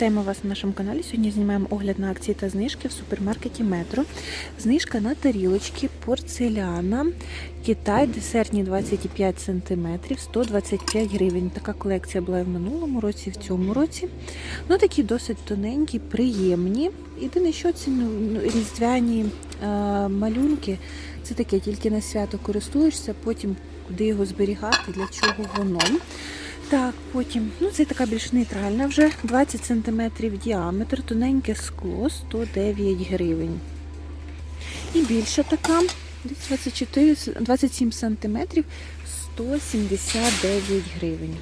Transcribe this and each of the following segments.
Вітаємо вас на нашому каналі. Сьогодні знімаємо огляд на акції та знижки в супермаркеті Метро. Знижка на тарілочки, порцеляна, Китай, десертні 25 см, 125 гривень. Така колекція була і в минулому році, і в цьому році. Ну такі досить тоненькі, приємні. Єдине, що ці ну, різдвяні е, малюнки, це таке, тільки на свято користуєшся, потім куди його зберігати, для чого воно. Так, потім, ну це така більш нейтральна вже 20 см діаметр, тоненьке скло 109 гривень. І більша така, 24, 27 см 179 гривень.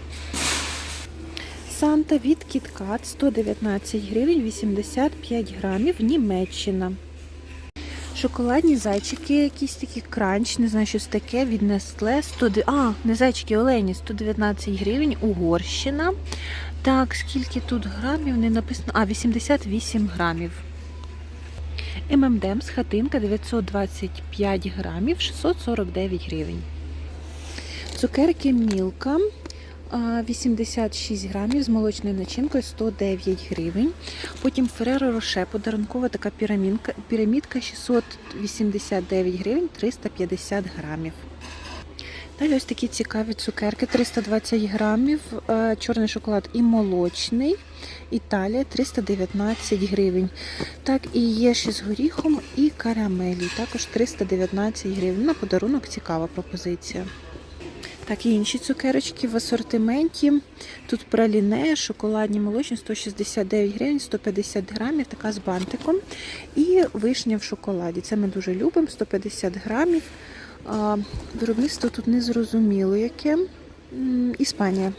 Санта від KitKat 119 гривень 85 грамів, Німеччина. Шоколадні зайчики, якісь такі кранч, не знаю, щось таке від Nestle. 100... А, не зайчики, олені, 119 гривень, Угорщина. Так, скільки тут грамів не написано? А, 88 грамів. ММДМС хатинка 925 грамів, 649 гривень. Цукерки Мілка 86 грамів з молочною начинкою 109 гривень. Потім Ferrero Rocher подарункова така пірамідка, пірамідка 689 гривень 350 грамів. Далі ось такі цікаві цукерки 320 грамів, е, чорний шоколад і молочний. Італія 319 гривень. Так, і є ще з горіхом і карамелі, також 319 гривень. На подарунок цікава пропозиція. Так, і інші цукерочки в асортименті. Тут праліне, шоколадні молочні 169 гривень, 150 грамів, така з бантиком. І вишня в шоколаді. Це ми дуже любимо, 150 грамів. Виробництво тут не зрозуміло яке. Іспанія.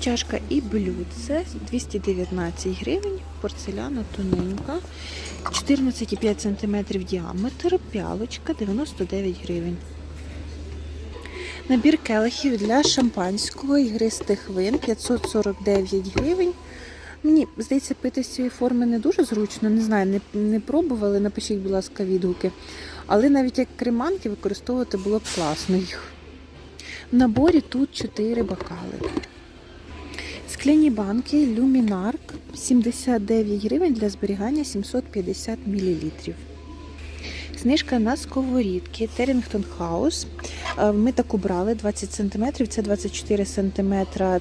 Чашка і блюдце 219 гривень, порцеляна тоненька, 14,5 см діаметр, пялочка 99 гривень. Набір келихів для шампанського ігристих вин 549 гривень. Мені здається, пити з цієї форми не дуже зручно. Не знаю, не, не пробували. Напишіть, будь ласка, відгуки. Але навіть як креманки використовувати було б класно їх. В наборі тут 4 бокали. Скляні банки Люмінарк 79 гривень для зберігання 750 мл. Знижка на сковорідки Терінгтон Хаус. Е, Ми таку брали 20 см, це 24 см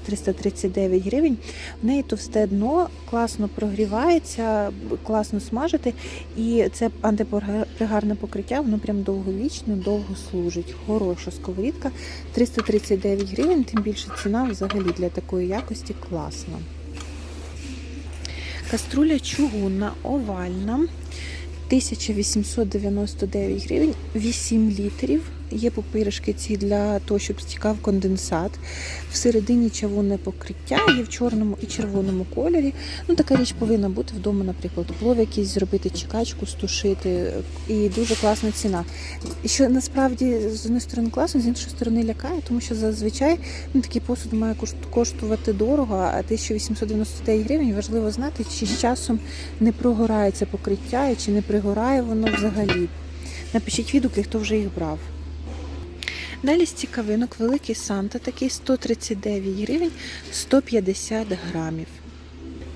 339 гривень. В неї товсте дно, класно прогрівається, класно смажити. І це антипригарне покриття, воно прям довговічно, довго служить. Хороша сковорідка 339 гривень, тим більше ціна взагалі для такої якості класна. Каструля чугунна, овальна. 1899 гривень, 8 літрів. Є пупиришки ці для того, щоб стікав конденсат. Всередині чавунне покриття, є в чорному і червоному кольорі. Ну, така річ повинна бути вдома, наприклад, плов якийсь зробити, чекачку, стушити. І дуже класна ціна. Що насправді з однієї сторони класно, з іншої сторони лякає, тому що зазвичай ну, такий посуд має коштувати дорого, а 1899 гривень важливо знати, чи з часом не прогорається покриття і чи не пригорає воно взагалі. Напишіть відгуки, хто вже їх брав. Далі з цікавинок великий Санта, такий 139 гривень, 150 грамів.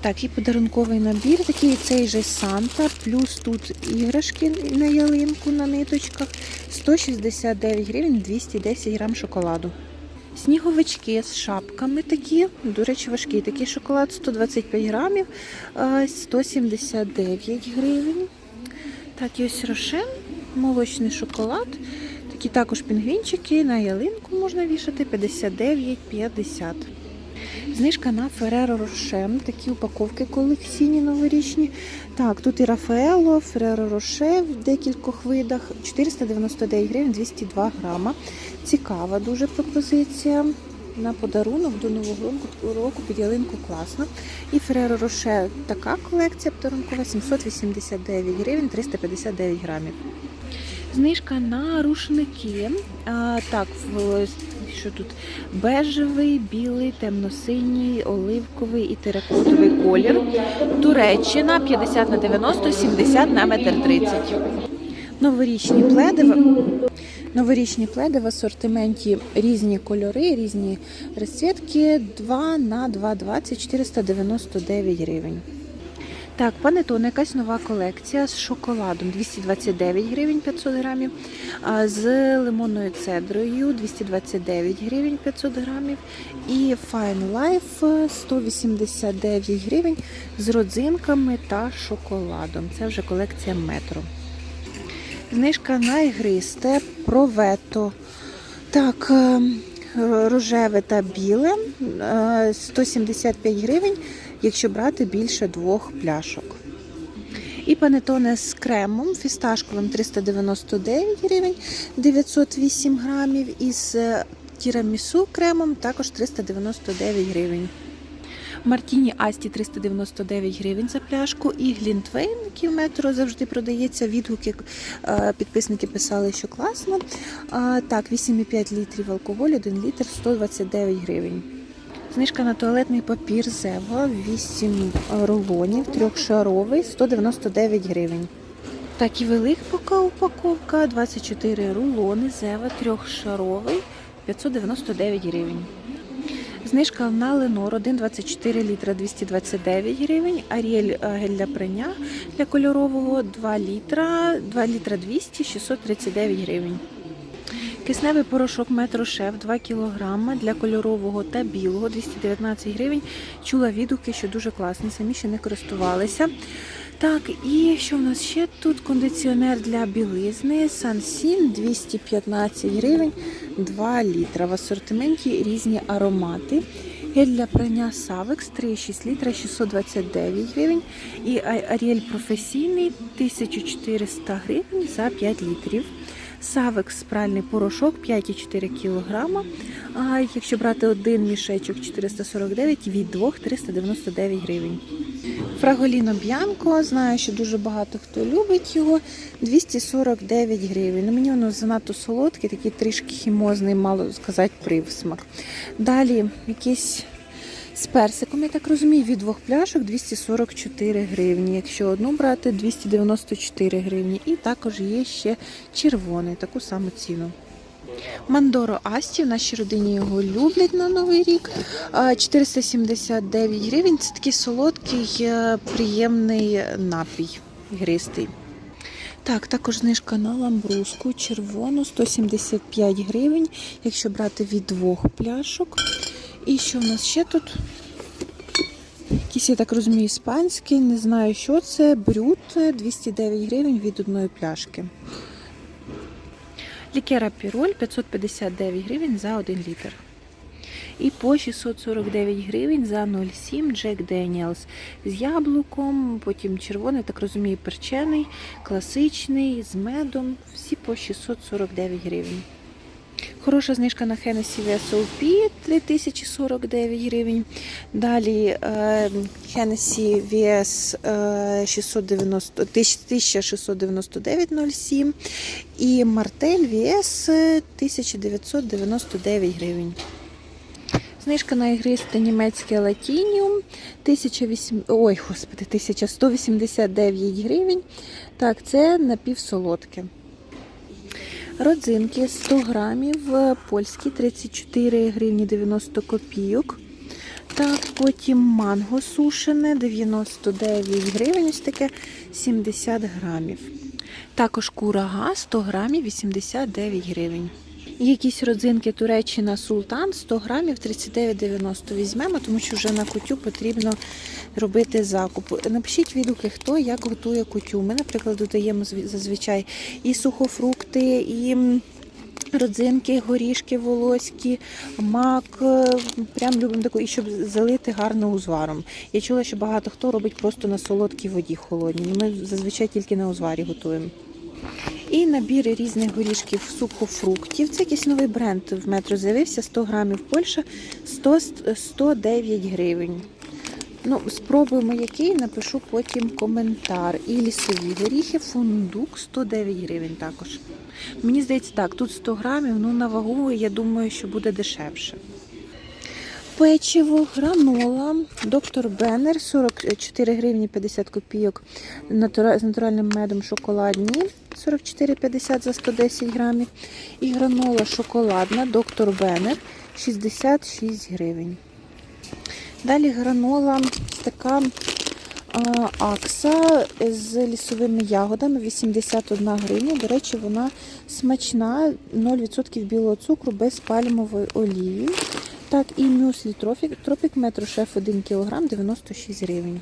Так, і подарунковий набір, такий цей же Санта, плюс тут іграшки на ялинку на ниточках, 169 гривень, 210 грам шоколаду. Сніговички з шапками такі, до речі, важкий такий шоколад, 125 грамів, 179 гривень. Так, і ось рошен, молочний шоколад. Такі також пінгвінчики на ялинку можна вішати 59,50. Знижка на Ferrero Rocher. Такі упаковки колекційні новорічні. Так, тут і Рафаело, Ferrero Rocher в декількох видах. 499 гривень 202 грама. Цікава дуже пропозиція. На подарунок до нового року під ялинку класно. І Ferrero Rocher така колекція подарункова 789 гривень 359 грамів. Знижка на рушники. А, так, що тут? Бежевий, білий, темно-синій, оливковий і теракотовий колір. Туреччина 50 на 90, 70 на метр 30. Новорічні пледи. Новорічні пледи в асортименті різні кольори, різні розцвітки 2 на 2,20 499 гривень. Так, панетон, якась нова колекція з шоколадом 229 гривень 500 грамів, з лимонною цедрою 229 гривень 500 грамів. І Fine Life 189 гривень з родзинками та шоколадом. Це вже колекція метро. Знижка на ігристе провето. Так, е, рожеве та біле е, 175 гривень, якщо брати більше двох пляшок. І панетоне з кремом фісташковим 399 гривень 908 грамів. І з е, тірамісу кремом також 399 гривень. Мартіні Асті 399 гривень за пляшку. І Глінтвейн, який завжди продається. Відгуки е, підписники писали, що класно. Так, 8,5 літрів алкоголю, 1 літр 129 гривень. Знижка на туалетний папір Зева 8 рулонів, трьохшаровий, 199 гривень. Так і велика упаковка 24 рулони Зева трьохшаровий 599 гривень. Знижка на Ленор 1,24 літра 229 гривень, Аріель е, гель для прання для кольорового 2 літра, 2 літра 200, 639 гривень. Кисневий порошок Метрошеф 2 кг для кольорового та білого 219 гривень. Чула відгуки, що дуже класний, самі ще не користувалися. Так, і що в нас ще тут? Кондиціонер для білизни Сансін 215 гривень 2 літра. В асортименті різні аромати. Гель для прання Савекс 3,6 літра 629 гривень. І Аріель професійний 1400 гривень за 5 літрів. Савекс пральний порошок 5,4 кг. А якщо брати один мішечок 449 від 2 399 гривень. Фраголіно Б'янко, знаю, що дуже багато хто любить його. 249 гривень. Ну, мені воно занадто солодке, такий трішки хімозний, мало сказати, привсмак. Далі якийсь з персиком, я так розумію, від двох пляшок 244 гривні. Якщо одну брати, 294 гривні. І також є ще червоний, таку саму ціну. Мандоро Асті, в нашій родині його люблять на Новий рік. 479 гривень. Це такий солодкий, е, приємний напій гристий. Так, також знижка на ламбруску червону 175 гривень, якщо брати від двох пляшок. І що в нас ще тут? Якийсь, я так розумію, іспанський, не знаю, що це. Брют 209 гривень від одної пляшки. Лікера Піроль 559 гривень за 1 літр. І по 649 гривень за 0,7 Джек Daniels з яблуком, потім червоний, так розумію, перчений, класичний, з медом. Всі по 649 гривень. Хороша знижка на Hennessy VSOP 3049 гривень. Далі е, Hennessy VS е, 690, 1699,07 і Martell VS 1999 гривень. Знижка на ігристе німецьке латініум 1008, ой, господи, 1189 гривень. Так, це напівсолодке. Родзинки 100 грамів, е, польські 34 гривні 90 копійок. Так, потім манго сушене 99 гривень, ось таке 70 грамів. Також курага 100 грамів 89 гривень. Якісь родзинки Туреччина Султан 100 грамів 39,90 візьмемо, тому що вже на кутю потрібно робити закуп. Напишіть відгуки, хто як готує кутю. Ми, наприклад, додаємо зазвичай і сухофрукти, і родзинки, горішки волоські, мак. е, Прям любимо таку, і щоб залити гарно узваром. Я чула, що багато хто робить просто на солодкій воді холодній. Ми зазвичай тільки на узварі готуємо. І набір різних горішків сухофруктів. Це якийсь новий бренд в метро з'явився. 100 грамів Польща 100, 109 гривень. Ну, спробуємо який, напишу потім коментар. І лісові горіхи, фундук 109 гривень також. Мені здається, так, тут 100 грамів, ну на вагу, я думаю, що буде дешевше. Печиво, гранола, доктор Беннер, 44 гривні 50 копійок з натуральним медом шоколадні, 44,50 за 110 грамів. І гранола шоколадна, доктор Беннер, 66 гривень. Далі гранола така акса з лісовими ягодами 81 гривня. До речі, вона смачна, 0% білого цукру без пальмової олії. Так, і мюслі тропік метро шеф 1 кг 96 гривень.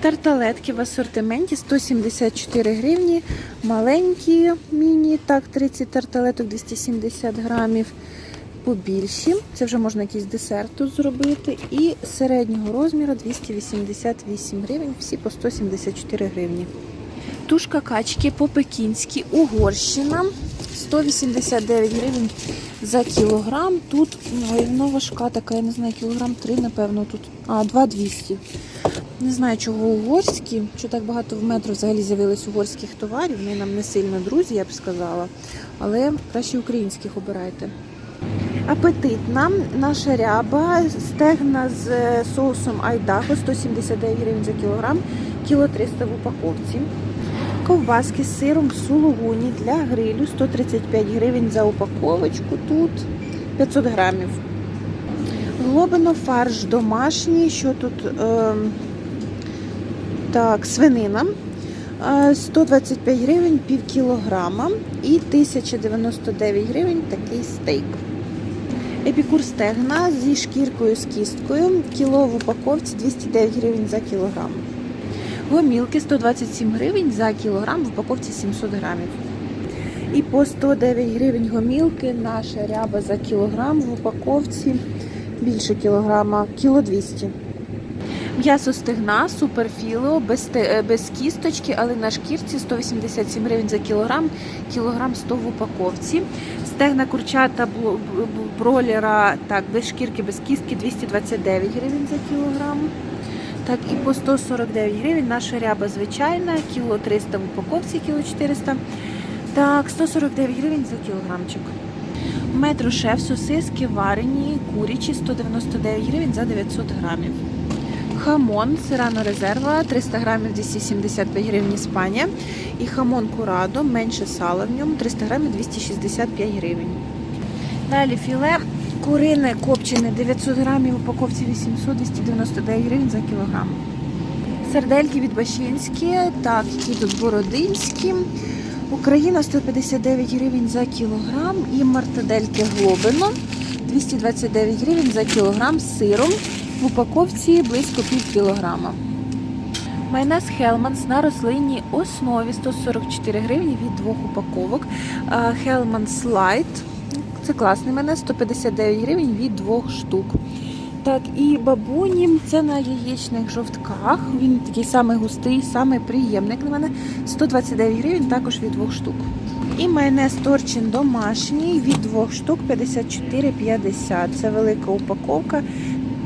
Тарталетки в асортименті 174 гривні, маленькі міні, так, 30 тарталеток 270 грамів, побільші. Це вже можна якийсь десерт тут зробити. І середнього розміру 288 гривень, всі по 174 гривні. Тушка качки по-пекінськи, Угорщина. 189 гривень за кілограм. Тут ой, важка така, я не знаю, кілограм 3, напевно, тут. А, 2,200. Не знаю, чого угорські, що так багато в метро взагалі з'явилось угорських товарів. Вони нам не сильно друзі, я б сказала. Але краще українських обирайте. Апетитна наша ряба, стегна з е, соусом айдахо 179 гривень за кілограм, кіло 300 в упаковці. Ковбаски з сиром сулугуні для грилю 135 гривень за упаковочку. Тут 500 грамів. Глобино фарш домашній. Що тут? Е, так, свинина. Е, 125 гривень пів кілограма і 1099 гривень такий стейк. Епікур стегна зі шкіркою з кісткою. Кіло в упаковці 209 гривень за кілограм. Гомілки 127 гривень за кілограм в упаковці 700 грамів. І по 109 гривень гомілки наша ряба за кілограм в упаковці більше кілограма, кіло 200. М'ясо стегна, суперфіло, без, е, без кісточки, але на шкірці 187 гривень за кілограм, кілограм 100 в упаковці. Стегна курчата бролера, так, без шкірки, без кістки 229 гривень за кілограм. Так, і по 149 гривень наша ряба звичайна, кіло 300 в упаковці, кіло 400. Так, 149 гривень за кілограмчик. Метро шеф сосиски варені, курячі 199 гривень за 900 грамів. Хамон сирано резерва 300 грамів 275 гривень Іспанія. І хамон курадо, менше сала в ньому 300 грамів 265 гривень. Далі філе курине копчене 900 грамів, упаковці 800 299 гривень за кілограм. Сердельки від Бащинські, так, які тут бородинські. Україна 159 гривень за кілограм і мартадельки Глобино 229 гривень за кілограм з сиром. В упаковці близько пів кілограма. Майонез Хелманс на рослинній основі 144 гривні від двох упаковок. Хелманс Лайт. Це класний майонез, 159 гривень від двох штук. Так, і бабуні це на яєчних жовтках. Він такий самий густий, самий приємний, на мене. 129 гривень також від двох штук. І майонез торчин домашній від двох штук 54,50. Це велика упаковка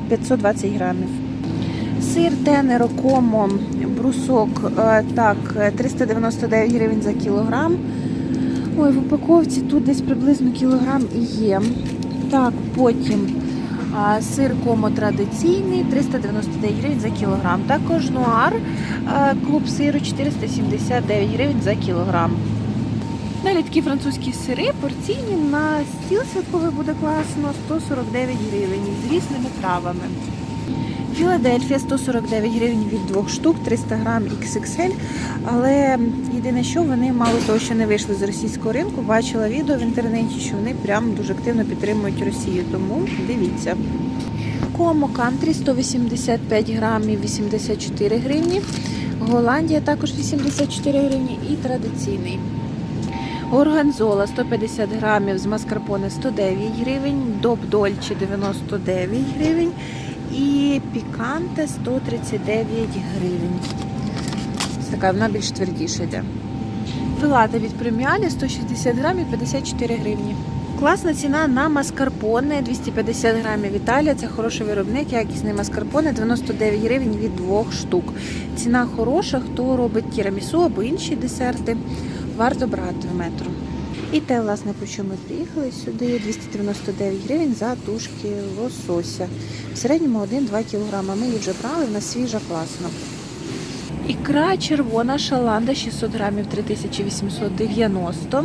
520 грамів. Сир Тенеро Комо брусок е, так, е, 399 гривень за кілограм. Ой, в упаковці тут десь приблизно кілограм і є. Так, потім а, сир комо традиційний 399 гривень за кілограм. Також нуар а, клуб сиру 479 гривень за кілограм. Далі такі французькі сири порційні на стіл святковий буде класно 149 гривень з різними травами. Філадельфія 149 гривень від двох штук, 300 грам XXL. Але єдине, що вони мало того, що не вийшли з російського ринку, бачила відео в інтернеті, що вони прям дуже активно підтримують Росію. Тому дивіться. Комо Кантрі 185 грамів 84 гривні. Голландія також 84 гривні і традиційний. Горганзола 150 грамів з маскарпоне 109 гривень, Доб Дольче 99 гривень і піканте 139 гривень. Це така вона більш твердіша йде. Филата від преміалі 160 грамів 54 гривні. Класна ціна на маскарпоне 250 грамів Італія. Це хороший виробник, якісний маскарпоне 99 гривень від двох штук. Ціна хороша, хто робить тірамісу або інші десерти, варто брати в метро. І те, власне, про що ми приїхали сюди, 299 гривень за тушки лосося. В середньому 1-2 кг. Ми її вже брали, вона свіжа, класна. Ікра червона шаланда 600 грамів 3890.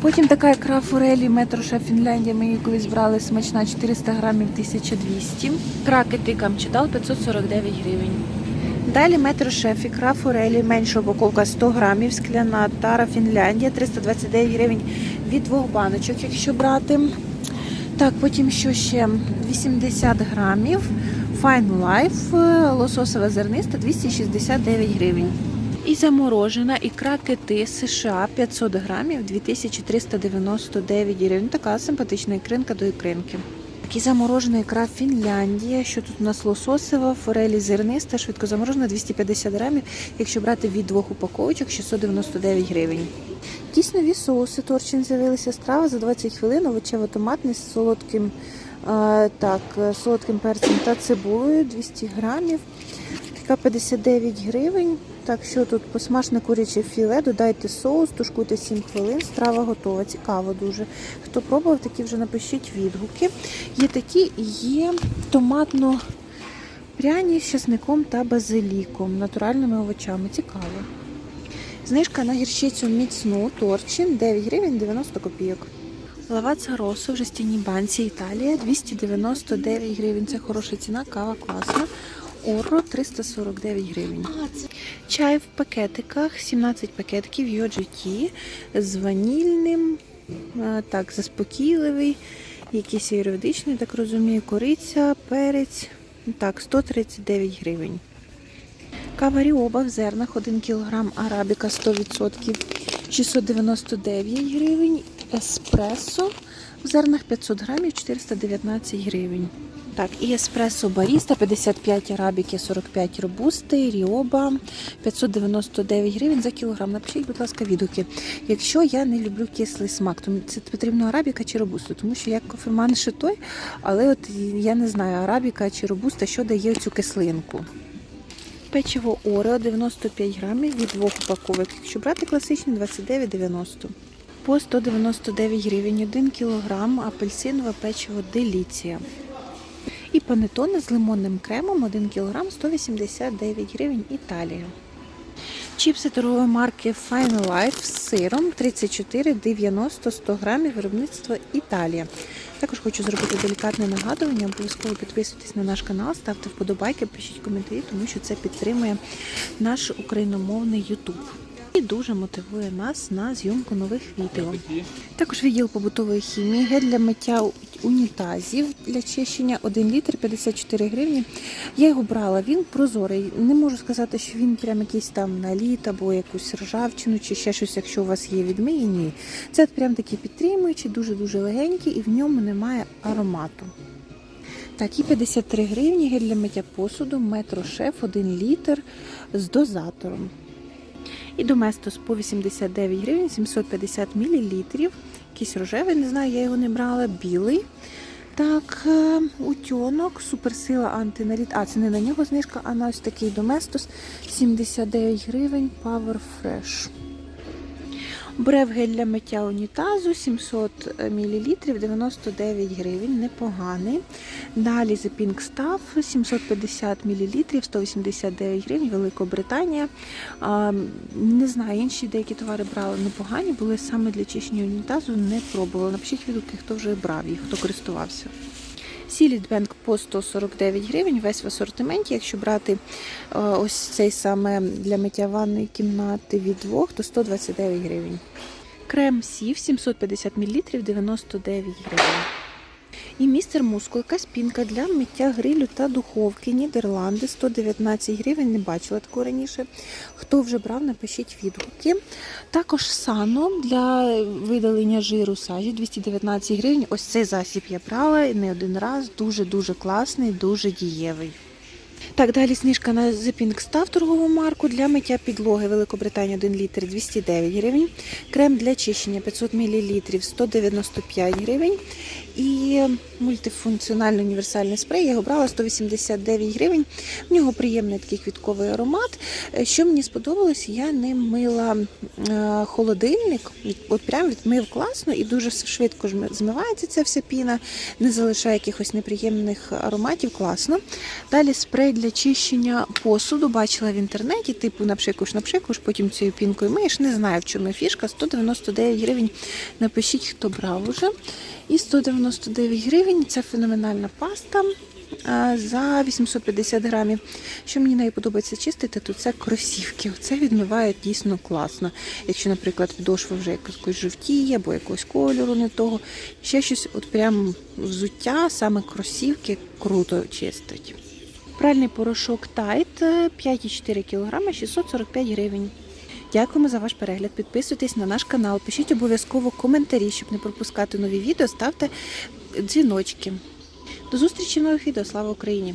Потім така ікра форелі метроша Фінляндія. Ми її колись брали смачна 400 грамів 1200. Кракети камчатал 549 гривень. Далі метрошеф, ікра форелі, менша упаковка 100 грамів, скляна тара Фінляндія 329 гривень від двох баночок, якщо брати. Так, потім що ще 80 грамів. Fine Life, е, лососова зерниста 269 гривень. І заморожена ікра кити США 500 грамів 2399 гривень. Така симпатична ікринка до ікринки. І заморожена ікра Фінляндія. Що тут у нас лососева, форелі зерниста, швидко заморожена 250 грамів. Якщо брати від двох упаковочок 699 гривень. Якісь нові соуси торчин з'явилися страва за 20 хвилин, овочево-томатний з солодким, е, так, е, солодким перцем та цибулею 200 грамів. Така 59 гривень. Так, що тут посмажне куряче філе, додайте соус, тушкуйте 7 хвилин, страва готова. Цікаво дуже. Хто пробував, такі вже напишіть відгуки. Є такі, є томатно пряні з часником та базиліком, натуральними овочами. Цікаво. Знижка на гірчицю міцну торчин 9 гривень 90 копійок. Лаваца Росо в жестяній банці Італія 299 гривень. Це хороша ціна, кава класна. Оро 349 гривень. Чай в пакетиках, 17 пакетиків UGT з ванільним, е, так, заспокійливий, якийсь юридичний, так розумію, кориця, перець. Так, 139 гривень. Кава Ріоба в зернах 1 кг, арабіка 100%, 699 гривень. Еспресо в зернах 500 грамів, 419 гривень. Так, і еспресо баріста 55 арабіки, 45 робусти, ріоба 599 гривень за кілограм. Напишіть, будь ласка, відгуки. Якщо я не люблю кислий смак, то це потрібно арабіка чи робуста, тому що я кофеман ще той, але от я не знаю, арабіка чи робуста, що дає цю кислинку. Печиво Орео 95 грамів від двох упаковок. Якщо брати класичні 29,90. По 199 гривень 1 кілограм апельсинове печиво Деліція. І панетони з лимонним кремом 1 кг 189 гривень Італія. Чіпси торгової марки Fine Life з сиром 34,90 100 грамів виробництво Італія. Також хочу зробити делікатне нагадування. Обов'язково підписуйтесь на наш канал, ставте вподобайки, пишіть коментарі, тому що це підтримує наш україномовний YouTube. І дуже мотивує нас на зйомку нових відео. Також відділ побутової хімії, гель для миття унітазів для чищення 1 літр 54 гривні. Я його брала, він прозорий. Не можу сказати, що він прям якийсь там наліт або якусь ржавчину чи ще щось, якщо у вас є відмиї. Ні. Це прям такий підтримуючий, дуже-дуже легенький і в ньому немає аромату. Так, і 53 гривні гель для миття посуду, метро шеф 1 літр з дозатором. І Доместос по 89 гривень, 750 мл. Якийсь рожевий, не знаю, я його не брала, білий. Так, е, утюнок, суперсила антинаріт. А, це не на нього знижка, а на ось такий Доместос 79 гривень Power Fresh. Брев гель для миття унітазу 700 мл 99 гривень, непоганий. Далі The Pink Stuff 750 мл 189 гривень, Великобританія. Не знаю, інші деякі товари брали непогані, були саме для чищення унітазу, не пробувала. Напишіть відгуки, хто вже брав їх, хто користувався. Сілідбенк по 149 гривень, весь в асортименті. Якщо брати е, ось цей саме для миття ванної кімнати від двох, то 129 гривень. Крем сів 750 мл 99 гривень. І містер Муско, якась пінка для миття грилю та духовки. Нідерланди 119 гривень. Не бачила такого раніше. Хто вже брав, напишіть відгуки. Також сано для видалення жиру сажі 219 гривень. Ось цей засіб я брала не один раз. Дуже-дуже класний, дуже дієвий. Так, далі знижка на The Pink Stuff торгову марку для миття підлоги Великобританія 1 літр 209 гривень. Крем для чищення 500 мл 195 гривень. І мультифункціональний універсальний спрей. Я його брала 189 гривень. В нього приємний такий квітковий аромат. Е, Що мені сподобалось, я ним мила е, холодильник. От прям відмив класно і дуже швидко змивається ця вся піна, не залишає якихось неприємних ароматів. Класно. Далі спрей для чищення посуду. Бачила в інтернеті, типу напшикуш, напшикуш, потім цією пінкою миєш. Не знаю, в чому фішка. 199 гривень. Напишіть, хто брав уже. І 199 гривень це феноменальна паста за 850 грамів. Що мені нею подобається чистити, то це кросівки. Це відмиває дійсно класно. Якщо, наприклад, підошва вже якось жовтіє або якогось кольору не того. Ще щось, от прям взуття, саме кросівки круто чистить. Пральний порошок Tide е, 5,4 кг 645 гривень. Дякуємо за ваш перегляд. Підписуйтесь на наш канал, пишіть обов'язково коментарі, щоб не пропускати нові відео. Ставте дзвіночки. До зустрічі в нових відео. Слава Україні!